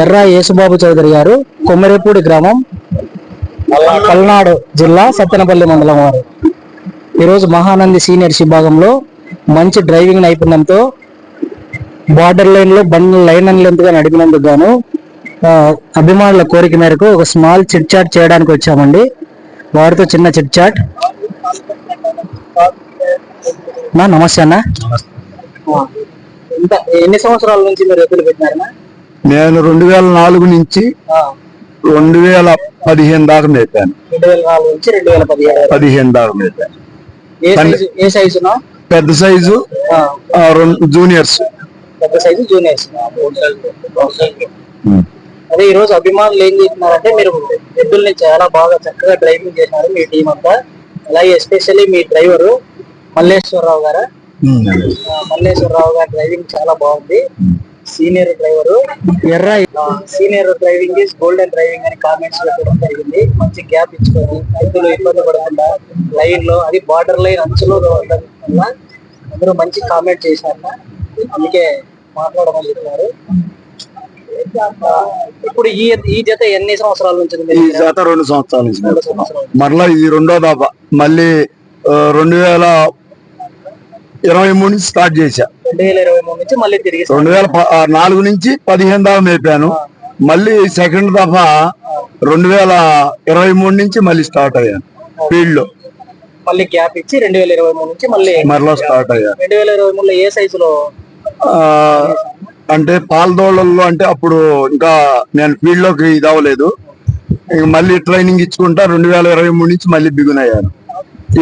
ఎర్ర యేసుబాబు చౌదరి గారు కొమ్మరేపూడి గ్రామం పల్నాడు జిల్లా సత్తెనపల్లి మండలం వారు. ఈరోజు మహానంది సీనియర్స్ విభాగంలో మంచి డ్రైవింగ్ నైపుణ్యంతో బార్డర్ లైన్లో బండ్ బండ్లు లైన్ అండ్ లెంత్గా నడిపినందుకు గాను అభిమానుల కోరిక మేరకు ఒక స్మాల్ చిట్ చాట్ చేయడానికి వచ్చామండి. వారితో చిన్న చిట్ చాట్. నా నమస్తే అన్న. ఎన్ని సంవత్సరాల నుంచి మీరు ఎద్దులు పెట్టినారన్నా? నేను రెండు వేల నాలుగు నుంచి రెండు వేల పదిహేను దాకా మేపాను. పదిహేడు పదిహేను దాకా మేపాను సైజునా? పెద్ద సైజు జూనియర్స్. పెద్ద సైజు జూనియర్స్. అదే ఈ రోజు అభిమానులు ఏం చేస్తున్నారంటే మీరు ఎద్దుల్ని చాలా బాగా చక్కగా డ్రైవింగ్ చేసినారు మీ టీం అంతా. అలాగే ఎస్పెషల్లీ మీ డ్రైవరు మల్లేశ్వరరావు గారు? మల్లేశ్వరరావు గారి డ్రైవింగ్ చాలా బాగుంది. Senior driver. ఎర్ర senior driving is golden driving అని కామెంట్స్ పెట్టడం జరిగింది. మంచి గ్యాప్ ఇచ్చుకొని రైతులు ఇబ్బంది పడకుండా లైన్లో అది బార్డర్ లైన్ అంచులో ఉండడం వల్ల అందరూ మంచి కామెంట్ చేశారు అందుకే మాట్లాడమని చెప్పినారు ఆ, ఇప్పుడు ఈ ఈ జత ఎన్ని సంవత్సరాల నుంచి ఈ? జత రెండు సంవత్సరాల నుంచి. మరలా ఇది రెండో దాప మళ్ళీ రెండు వేల ఇరవై మూడు నుంచి స్టార్ట్ చేశా. రెండు వేల ఇరవై మూడు నుంచి మళ్ళీ తిరిగి రెండు వేల నాలుగు నుంచి పదిహేను దాకా మేపాను. మళ్ళీ సెకండ్ దఫా రెండు వేల ఇరవై మూడు నుంచి మళ్ళీ స్టార్ట్ అయ్యాను. ఫీల్డ్లో మళ్ళీ గ్యాప్ ఇచ్చి రెండు వేల ఇరవై మూడు నుంచి మళ్ళీ మరలా స్టార్ట్ అయ్యాను రెండు వేల ఇరవై మూడులో ఏ సైజులో? అంటే పాలదోళ్ళల్లో అంటే అప్పుడు ఇంకా నేను ఫీల్డ్లోకి ఇది అవ్వలేదు. మళ్ళీ ట్రైనింగ్ ఇచ్చుకుంటా రెండు వేల ఇరవై మూడు నుంచి మళ్ళీ బిగున్ అయ్యాను.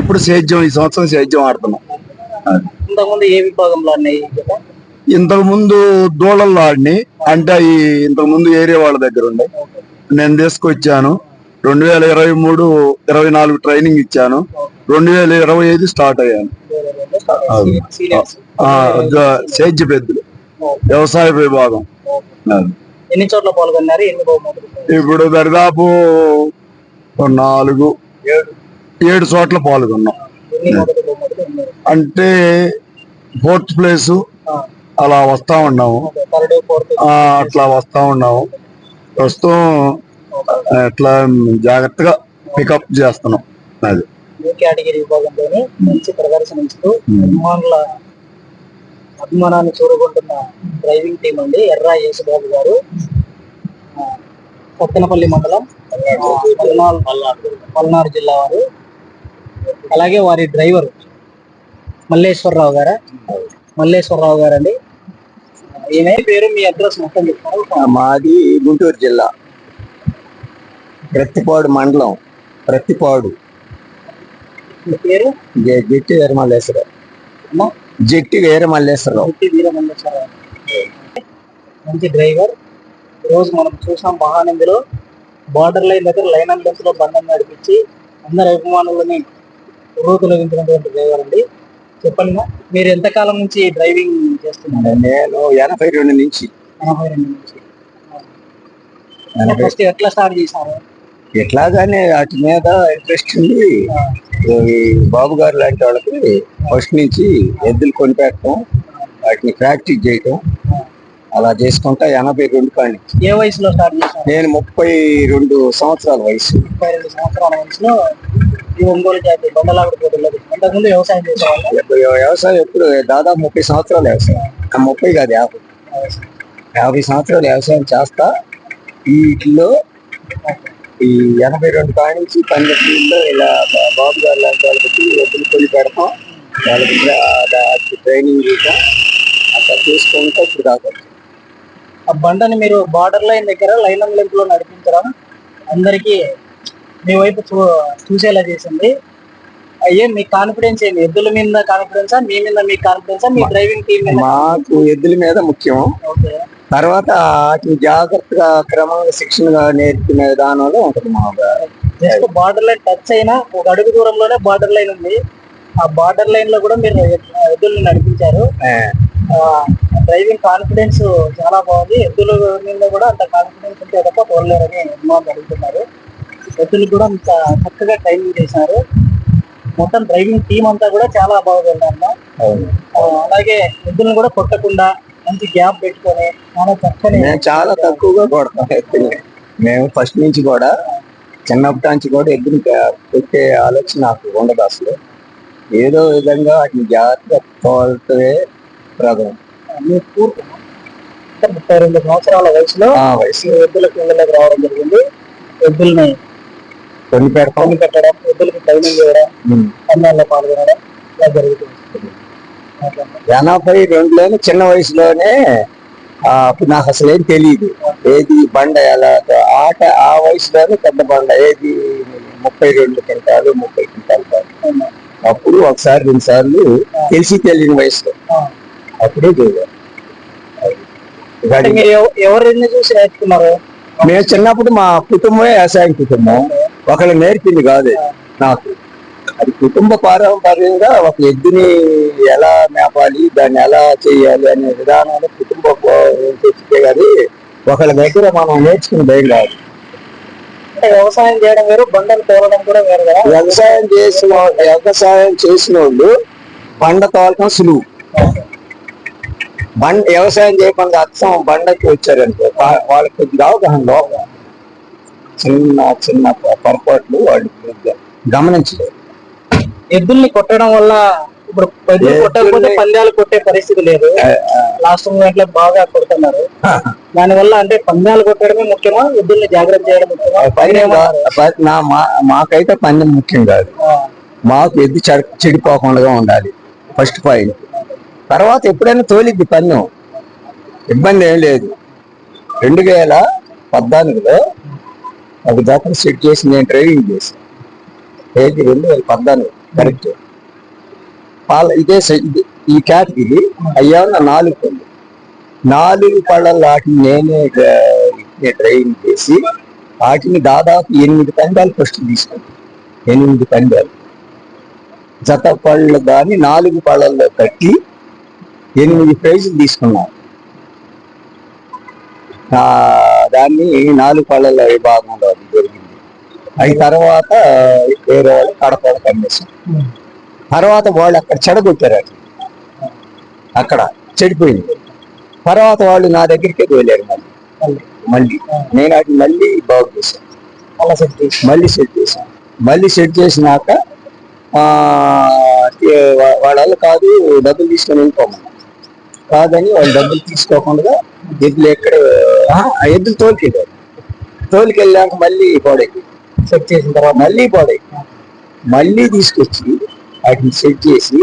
ఇప్పుడు సేద్యం ఈ సంవత్సరం సేద్యం ఆడుతున్నాం. ఇంతకుముందు ఏ విభాగంలో జత? ఇంతకు ముందు దూడల్లో ఆడిని అంటే ఈ ఇంతకు ముందు ఏరియా వాళ్ళ దగ్గర ఉండే. నేను తీసుకొచ్చాను. రెండు వేల ఇరవై మూడు ఇరవై నాలుగు ట్రైనింగ్ ఇచ్చాను. రెండు వేల ఇరవై ఐదు స్టార్ట్ అయ్యాను సేద్య పెద్దలు. వ్యవసాయ విభాగం. ఎన్ని చోట్ల పాల్గొన్నారు? ఇప్పుడు దరిదాపు నాలుగు ఏడు చోట్ల పాల్గొన్నాం. అంటే ఫోర్త్ ప్లేస్. అలా వస్తా ఉన్నాము. అట్లా వస్తా ఉన్నాము. ప్రస్తుతం అట్లా జాగ్రత్తగా పికప్ చేస్తున్నాం. అది. కేటగిరీ విభాగంలోనే మంచి ప్రదర్శన ఇస్తూ అభిమానుల అభిమానాన్ని చూరగొంటున్న డ్రైవింగ్ టీం అండి. ఎర్ర యేసుబాబు గారు. ఆ, సత్తెనపల్లి మండలం పల్నాడు పల్నాడు జిల్లా వారు. అలాగే వారి డ్రైవర్ మల్లేశ్వరరావు గారా? మల్లేశ్వరరావు గారండి. ఈయన పేరు మీ అడ్రస్ మొత్తం చెప్తారు? మాది గుంటూరు జిల్లా. ప్రతిపాడు మండలం. ప్రతిపాడు మీ పేరు? జట్టి వీరమల్లేశ్వరరావు. జట్టి వీరమల్లేశ్వరరావు. పుట్టి వీరమల్లేశ్వరరావు. మంచి డ్రైవర్. ఈరోజు మనం చూసాం మహానందిలో. బార్డర్ లైన్ దగ్గర లైన్ అండ్ లెన్స్లో బంధం నడిపించి అందరి అభిమానులని డ్రైవర్ అండి. చెప్పండి మీరు ఎంతకాలం నుంచి డ్రైవింగ్ చేస్తున్నారు? నేను ఎనభై రెండు నుంచి. ఎనభై రెండు నుంచి. ఫస్ట్ ఎట్లా స్టార్ట్ చేశారు? ఎట్లాగానే వాటి మీద ఇంట్రెస్ట్ ఉంది. బాబు గారు లాంటి వాళ్ళకి ఫస్ట్ నుంచి ఎద్దులు కొనిపెట్టడం వాటిని ప్రాక్టీస్ చేయటం అలా చేసుకుంటా ఎనభై రెండు నుంచి. ఏ వయసులో స్టార్ట్ చేశారు? నేను ముప్పై రెండు సంవత్సరాల వయసు. ముప్పై రెండు సంవత్సరాల వయసులో ఈ ఒంగోలు జాతి పోటీలో ఇంతకుముందు వ్యవసాయం చేసేవాళ్ళు? ఎప్పుడు వ్యవసాయం ఎప్పుడు దాదాపు ముప్పై సంవత్సరాలు వ్యవసాయం. ఆ ముప్పై కాదు యాభై. యాభై సంవత్సరాలు వ్యవసాయం చేస్తా వీటిలో ఈ ఎనభై రెండు కాడి నుంచి పన్నెండులో ఇలా బాబు గారు లాంటి వాళ్ళకి ఎద్దులు కొని పెడతాం. వాళ్ళకి ట్రా- ట్రైనింగ్ చేయటం అట్లా చూసుకుంటూ ఇప్పుడు దాకా వచ్చాం. ఆ బండని మీరు బార్డర్ లైన్ దగ్గర లైన్ అండ్ లెంత్లో నడిపించడం అందరికి మీ వైపు చూ చూసేలా చేసింది. అయ్యే మీ కాన్ఫిడెన్స్ ఏంటి ఎద్దుల మీద కాన్ఫిడెన్సా మీ మీద మీ కాన్ఫిడెన్సా మీ డ్రైవింగ్ టీం మీద? మాకు ఎద్దుల మీద ముఖ్యం. ఓకే. తర్వాత వాటిని జాగ్రత్తగా క్రమంగా శిక్షణగా నేర్చుకునే విధానంలో ఉంటుంది మా జస్ట్ బార్డర్ లైన్ టచ్ అయినా ఒక అడుగు దూరంలోనే బార్డర్ లైన్ ఉంది. ఆ బార్డర్ లైన్లో కూడా మీరు ఎద్- ఎద్దుల్ని నడిపించారు. డ్రైవింగ్ కాన్ఫిడెన్స్ చాలా బాగుంది. ఎద్దుల మీద కూడా అంత కాన్ఫిడెన్స్ ఉంటే తప్ప తోడలేరని అభిమానులు అడుగుతున్నారు. ఎద్దులు కూడా అంత చక్కగా ట్రైనింగ్ చేశారు. మొత్తం డ్రైవింగ్ టీం అంతా కూడా చాలా బాగా వెళ్ళారు అలాగే ఎద్దులను కూడా కొట్టకుండా మంచి గ్యాప్ పెట్టుకొని చాలా చక్కని చాలా తక్కువగా కొడతాం మేము ఫస్ట్ నుంచి కూడా చిన్నప్పటి నుంచి కూడా ఎద్దుని పెట్టే ఆలోచన నాకు ఉండదు అసలు. ఏదో విధంగా వాటిని జాగ్రత్తగా మీ పూర్తి ముప్పై రెండు సంవత్సరాల వయసులో ఆ వయసు. ఎద్దుల కిందలోకి రావడం జరిగింది. ఎద్దుల్ని కొన్ని పని పెట్టడం ఎద్దులకి ట్రైనింగ్ చేయడం పాల్గొనడం ఇలా జరుగుతుంది ఎనభై రెండులోనే చిన్న వయసులోనే ఆ, అప్పుడు నాకు అసలు ఏం తెలియదు ఏది బండ ఎలా ఆట ఆ వయసులోనే పెద్ద బండ ఏది ముప్పై రెండు క్వింటాలు ముప్పై క్వింటాలు బండ. అప్పుడు ఒకసారి రెండు సార్లు తెలిసి తెలియని వయసులో. అప్పుడే చూడాలి ఎవరిని చూసి నేర్చుకున్నారు? మేము చిన్నప్పుడు మా కుటుంబమే వ్యవసాయం కుటుంబం. ఒకళ్ళు నేర్పింది కాదు నాకు. అది కుటుంబ పారంపర్యంగా ఒక ఎద్దుని ఎలా మేపాలి దాన్ని ఎలా చేయాలి అనే విధానాలు కుటుంబ తెచ్చితే కానీ ఒకళ్ళ దగ్గర మనం నేర్చుకుని భయం కాదు వ్యవసాయం చేయడం వేరు బండలు తోలడం కూడా వేరు కదా? వ్యవసాయం చేసిన వ్యవసాయం చేసిన వాళ్ళు బండ తోలటం సులువు. బండ వ్యవసాయం చేయకుండా అచ్చం బండకి వచ్చారనుకో వాళ్ళకి కొద్దిగా అవగాహన లోపం. చిన్న చిన్న పొరపాట్లు వాళ్ళు గమనించలేదు. ఎద్దుల్ని కొట్టడం వల్ల ఇప్పుడు కొట్టకపోతే పందాలు కొట్టే పరిస్థితి లేదు. లాస్ట్ మూమెంట్లో బాగా కొడుతున్నారు. దాని వల్ల అంటే పందాలు కొట్టడమే ముఖ్యమా? ఎద్దుల్ని జాగ్రత్త చేయడం ముఖ్యమా? నా మా- మాకైతే పందెం ముఖ్యం కాదు. మాకు ఎద్దు చెడ- చెడిపోకుండా ఉండాలి. ఫస్ట్ పాయింట్ తర్వాత ఎప్పుడైనా తోలిద్ది పందెం. ఇబ్బంది ఏం లేదు. రెండు వేల పద్నాలుగులో ఒక జాతర సెట్ చేసి నేను డ్రైవింగ్ చేశాను ఏది రెండు వేల పద్నాలుగు కరెక్ట్ వాళ్ళ ఇదే సై- ఇది- ఈ కేటగిరీ అయ్యా నా నాలుగు పళ్ళు. నాలుగు పళ్ళ వాటిని నేనే డ్రైవింగ్ చేసి వాటిని దాదాపు ఎనిమిది పందాలు ఫస్ట్ తీసుకున్నాను. ఎనిమిది పందాలు. జత పళ్ళు దాన్ని నాలుగు పళ్ళల్లో కట్టి ఎనిమిది ప్రైజులు తీసుకున్నాను. ఆ, దాన్ని నాలుగు పళ్ళల విభాగంలో అది జరిగింది? అవి తర్వాత వేరే వాళ్ళు కడప వాళ్ళకి తర్వాత వాళ్ళు అక్కడ చెడగొట్టారు అది. అక్కడ చెడిపోయింది. తర్వాత వాళ్ళు నా దగ్గరికే తోలారు మళ్ళీ. మళ్ళీ. నేను వాటిని మళ్ళీ బాగు చేశాను. అలా సెట్ చేసి మళ్ళీ సెట్ చేశాను. మళ్ళీ సెట్ చేసినాక వాళ్ళ కాదు డబ్బులు తీసుకొని వెళ్ళిపోమన్నా కాదని వాళ్ళు డబ్బులు తీసుకోకుండా ఎద్దులు ఎక్కడ ఎద్దులు తోలికెళ్ళారు. తోలికెళ్ళాక మళ్ళీ పాడైంది సెట్ చేసిన తర్వాత మళ్ళీ పాడైంది మళ్ళీ తీసుకొచ్చి వాటిని సెట్ చేసి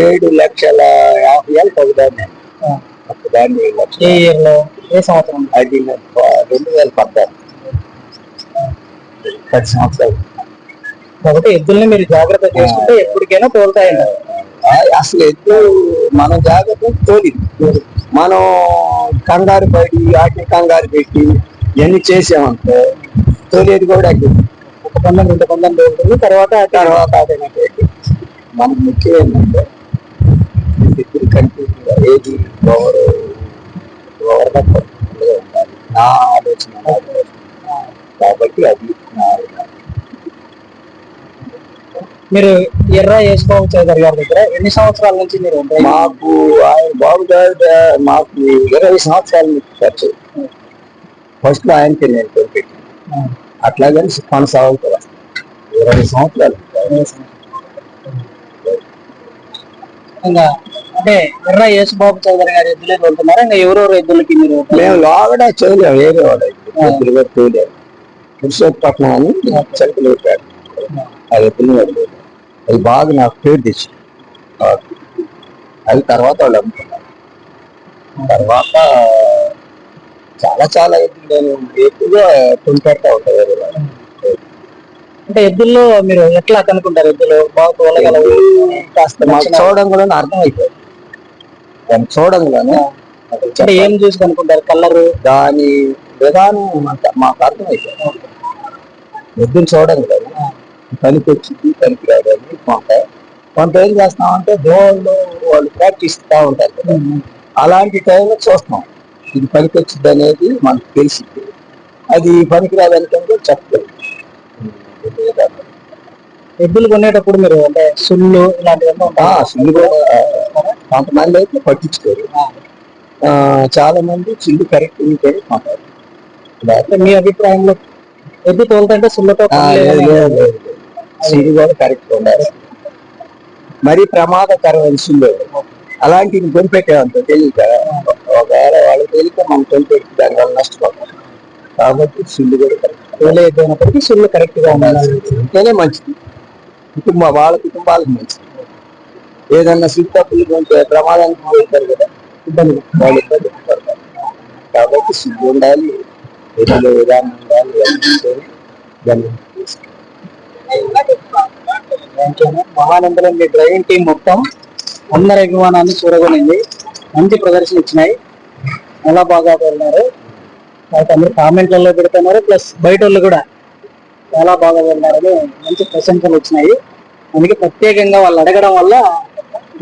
ఏడు లక్షల యాభై వేలు పగుదాన్ని నేను. ఆ, ఒక్కదాన్ని ఏడు ఏ లక్షల సంవత్సరం? అది రెండు వేల పద్నాలుగు. పది సంవత్సరాలు. కాబట్టి ఎద్దుల్ని మీరు జాగ్రత్త చేసుకుంటే ఎప్పటికైనా తోలుతాయంటారు. ఆ, అసలు ఎద్దు మనం జాగ్రత్త తోలి మనం కంగారు పడి వాటిని కంగారు పెట్టి ఇవన్నీ చేసామనుకో తోలేది కూడా. ఒక పందెం రెండు పందెం తోలుతుంది తర్వాత తర్వాత అదైనా పెట్టి మనకు ముఖ్యం ఏంటంటే కన్ఫ్యూజన్ ఏది ఉండాలి నా ఆలోచన. కాబట్టి అది నా. మీరు ఎర్ర యేసుబాబు చౌదరి గారి దగ్గర. ఎన్ని సంవత్సరాల నుంచి మీరు మాకు ఆయన బాబుగారు మాకు ఇరవై సంవత్సరాల నుంచి ఫస్ట్ ఆయనకి నేను పెట్టాను అట్లాగని కొనసాగుతుంది ఇరవై సంవత్సరాలు. ఇంకా అంటే ఎర్ర యేసుబాబు చౌదరి గారి ఎద్దులే తోలుతున్నారా ఇంకా ఎవరెవరు ఎద్దులకి మీరు మేము లోగడ చేయలేము వేరే వాడు. ఎద్దులు కూడా చేయలేము పురుషోత్పట్నం అని పెట్టాడు అది ఎద్దులు పెట్టలేదు అది బాగా నాకు పేరు తెచ్చి. అది తర్వాత వాళ్ళు అమ్ముకున్నారు. తర్వాత చాలా చాలా ఎద్దులు నేను ఎక్కువగా వేరే వాళ్ళు. అంటే ఎద్దుల్లో మీరు ఎట్లా కనుక్కుంటారు ఎద్దులు? బాగా తోలగలవు కాస్త మాకు చూడంగానే అర్థమైపోయింది దాన్ని చూడంగానే అంటే ఏం చూసి కనుక్కుంటారు? కలరు? దాని విధానం మాకు- మాకు అర్థమైపోయింది ఎద్దులు చూడంగానే పనికి వచ్చింది పనికి రాదని కొంత కొంత ఏం చేస్తామంటే దోళ్ళు వాళ్ళు ప్రాక్టీస్ ఇస్తూ ఉంటారు కదా. అలాంటి టైంలో చూస్తాం. ఇది పనికి వచ్చింది అనేది మనకు తెలిసింది. అది పనికి రాదనుకుంటే చెప్పలేదు ఎద్దులు కొనేటప్పుడు మీరు అంటే సుళ్ళు ఇలాంటివన్నీ ఉంటాయి? సుల్లు కూడా కొంతమంది అయితే పట్టించుకోరు. ఆ, చాలా మంది చిల్లు కరెక్ట్ ఉంటేనే కొంటారు మీ అభిప్రాయంలో ఎద్దు తోలుతుంటే సుల్లతో ఆ, సిరి కూడా కరెక్ట్ ఉండాలి మరీ ప్రమాదకరమైన సిల్లు అలాంటివి కొనిపెట్టేవంత తెలియక ఒకవేళ వాళ్ళు తెలియక మనం కొనిపెట్టి దానివల్ల నష్టపోతాం. కాబట్టి సిల్లు కూడా కరెక్ట్. తోలే సిల్లు అయినప్పటికీ కరెక్ట్గా ఉండాలి. ఉంటేనే మంచిది. కుటుంబ వాళ్ళ కుటుంబాలకు మంచిది. ఏదన్నా సిద్ధప్పులు కొంటే ప్రమాదానికి పోతారు కదా ఇబ్బంది వాళ్ళు ఇబ్బంది పడతారు. కాబట్టి సిగ్గు ఉండాలి. ఎదురు విధానం ఉండాలి. దాన్ని మహానందలో మీ డ్రైవింగ్ టీం మొత్తం అందరి అభిమానాన్ని చూరగొనింది మంచి ప్రదర్శన ఇచ్చినాయి. చాలా బాగా వెళ్ళినారు అందరు కామెంట్లలో పెడుతున్నారు. ప్లస్ బయట వాళ్ళు కూడా చాలా బాగా వెళ్ళినారని మంచి ప్రశంసలు వచ్చినాయి అందుకే ప్రత్యేకంగా వాళ్ళు అడగడం వల్ల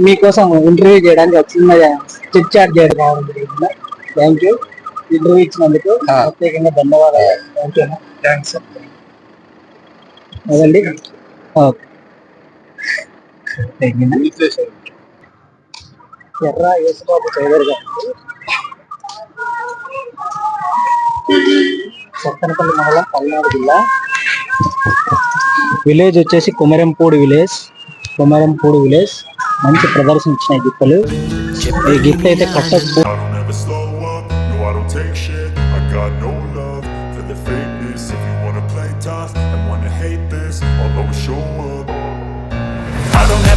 మీకోసం ఇంటర్వ్యూ చేయడానికి చిన్న చిట్ చాట్ చేయడం రావడం జరిగింది. థ్యాంక్ యూ ఇంటర్వ్యూ ఇచ్చినందుకు. ప్రత్యేకంగా ధన్యవాదాలు. థ్యాంక్ యూ థ్యాంక్స్ అదండి. ఓకే. ఎర్ర యేసుబాబు చౌదరి గారు. సత్తనపల్లి మండలం పల్నాడు జిల్లా. విలేజ్ వచ్చేసి కుమరంపూడి విలేజ్. కుమరంపూడి విలేజ్. మంచి ప్రదర్శన ఇచ్చినాయి గిత్తలు ఈ గిత్త అయితే కట్టకు